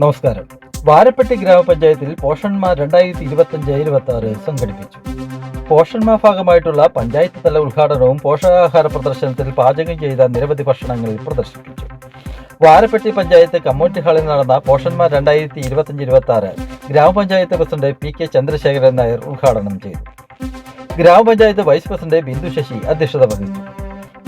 നമസ്കാരം. വാരപ്പെട്ടി ഗ്രാമപഞ്ചായത്തിൽ പോഷന്മാർ രണ്ടായിരത്തി ഇരുപത്തഞ്ച് ഇരുപത്തി ആറ് സംഘടിപ്പിച്ചു. പോഷൺമാ ഭാഗമായിട്ടുള്ള പഞ്ചായത്ത് തല ഉദ്ഘാടനവും പോഷകാഹാര പ്രദർശനത്തിൽ പാചകം ചെയ്ത നിരവധി ഭക്ഷണങ്ങൾ പ്രദർശിപ്പിച്ചു. വാരപ്പെട്ടി പഞ്ചായത്ത് കമ്മ്യൂണിറ്റി ഹാളിൽ നടന്ന പോഷന്മാർ രണ്ടായിരത്തി ഇരുപത്തഞ്ച് ഇരുപത്തി ആറ് ഗ്രാമപഞ്ചായത്ത് president P K Chandrasekharan Nair ഉദ്ഘാടനം ചെയ്തു. ഗ്രാമപഞ്ചായത്ത് വൈസ് പ്രസിഡന്റ് ബിന്ദു ശശി അധ്യക്ഷത വഹിച്ചു.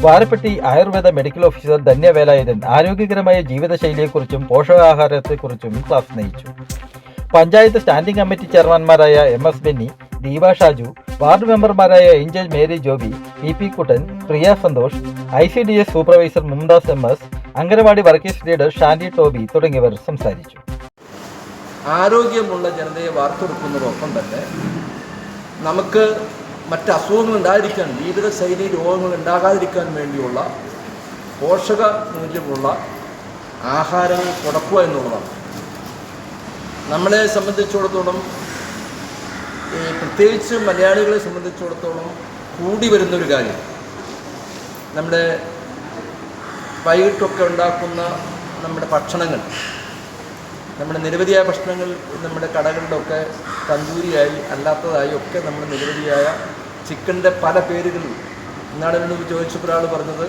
വാരപ്പെട്ടി ആയുർവേദ മെഡിക്കൽ ഓഫീസർ ധന്യവേലായുധൻ ആരോഗ്യകരമായ ജീവിതശൈലിയെക്കുറിച്ചും പോഷകാഹാരത്തെക്കുറിച്ചും ക്ലാസ് നയിച്ചു panchayat standing committee ചെയർമാൻമാരായ M S Benny Deepa Shaju ward മെമ്പർമാരായ Angel Mary Joby P P Kuttan Priya Santhosh I C D S supervisor Mumtaz M S anganwadi workers leader Shandy Toby തുടങ്ങിയവർ സംസാരിച്ചു. ആരോഗ്യമുള്ള ജനതയെ വാർത്തെടുക്കുന്നതോടൊപ്പം തന്നെ നമുക്ക് മറ്റ് അസുഖങ്ങൾ ഉണ്ടായിരിക്കാൻ ജീവിതശൈലി രോഗങ്ങൾ ഉണ്ടാകാതിരിക്കാൻ വേണ്ടിയുള്ള പോഷക മൂല്യമുള്ള ആഹാരങ്ങൾ കൊടുക്കുക എന്നുള്ളതാണ്. നമ്മളെ സംബന്ധിച്ചിടത്തോളം പ്രത്യേകിച്ച് മലയാളികളെ സംബന്ധിച്ചിടത്തോളം കൂടി വരുന്നൊരു കാര്യം. നമ്മുടെ വൈകിട്ടൊക്കെ ഉണ്ടാക്കുന്ന നമ്മുടെ ഭക്ഷണങ്ങൾ. നമ്മുടെ നിരവധിയായ ഭക്ഷണങ്ങൾ നമ്മുടെ കടകളിലൊക്കെ തന്തൂരിയായി അല്ലാത്തതായി ഒക്കെ നമ്മൾ നിരവധിയായ ചിക്കന്റെ പല പേരുകളിൽ ഇന്നാണ് എന്നോട് ചോദിച്ചപ്പോൾ ഒരാൾ പറഞ്ഞത്.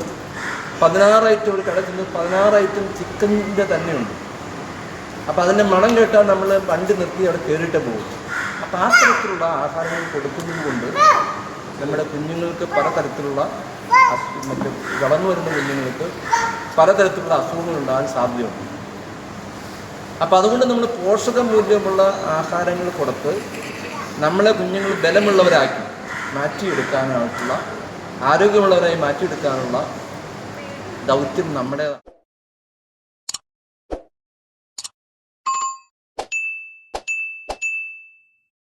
പതിനാറ് ഐറ്റം ഒരു കട ചെന്ന് പതിനാറ് ഐറ്റം ചിക്കന്റെ തന്നെയുണ്ട് അപ്പോൾ അതിന്റെ മണം കേട്ടാൽ നമ്മൾ വണ്ടി നിർത്തി അവിടെ കയറിയിട്ട് പോകും. അപ്പോൾ ആ തരത്തിലുള്ള ആഹാരങ്ങൾ കൊടുക്കുന്നത് കൊണ്ട് നമ്മുടെ കുഞ്ഞുങ്ങൾക്ക് പലതരത്തിലുള്ള തരത്തിലുള്ള മറ്റ് വളർന്നു വരുന്ന കുഞ്ഞുങ്ങൾക്ക് പലതരത്തിലുള്ള അസുഖങ്ങൾ ഉണ്ടാകാൻ സാധ്യതയുണ്ട്. അപ്പോൾ അതുകൊണ്ട് നമ്മൾ പോഷക മൂല്യമുള്ള ആഹാരങ്ങൾ കൊടുത്ത് നമ്മളെ കുഞ്ഞുങ്ങൾ ബലമുള്ളവരാക്കി മാറ്റിയെടുക്കാനായിട്ടുള്ള ആരോഗ്യമുള്ളവരായി മാറ്റിയെടുക്കാനുള്ള ദൗത്യം നമ്മുടേതാണ്.